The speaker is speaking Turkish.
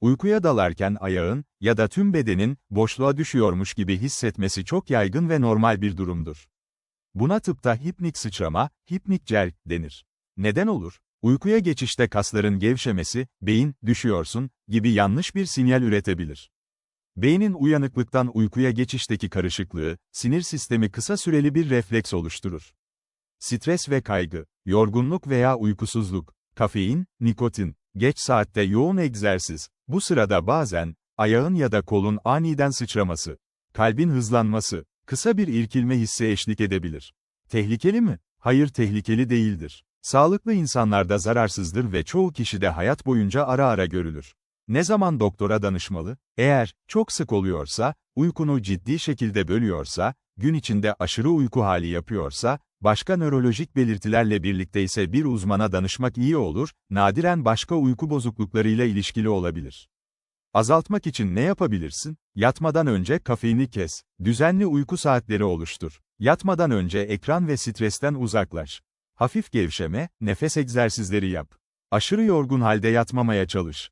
Uykuya dalarken ayağın ya da tüm bedenin boşluğa düşüyormuş gibi hissetmesi çok yaygın ve normal bir durumdur. Buna tıpta hipnik sıçrama, hipnik gel denir. Neden olur? Uykuya geçişte kasların gevşemesi, beyin, düşüyorsun, gibi yanlış bir sinyal üretebilir. Beynin uyanıklıktan uykuya geçişteki karışıklığı, sinir sistemi kısa süreli bir refleks oluşturur. Stres ve kaygı, yorgunluk veya uykusuzluk, kafein, nikotin, geç saatte yoğun egzersiz, bu sırada bazen, ayağın ya da kolun aniden sıçraması, kalbin hızlanması, kısa bir irkilme hissi eşlik edebilir. Tehlikeli mi? Hayır tehlikeli değildir. Sağlıklı insanlarda zararsızdır ve çoğu kişide hayat boyunca ara ara görülür. Ne zaman doktora danışmalı? Eğer çok sık oluyorsa, uykunu ciddi şekilde bölüyorsa, gün içinde aşırı uyku hali yapıyorsa, başka nörolojik belirtilerle birlikte ise bir uzmana danışmak iyi olur, nadiren başka uyku bozukluklarıyla ilişkili olabilir. Azaltmak için ne yapabilirsin? Yatmadan önce kafeini kes. Düzenli uyku saatleri oluştur. Yatmadan önce ekran ve stresten uzaklaş. Hafif gevşeme, nefes egzersizleri yap. Aşırı yorgun halde yatmamaya çalış.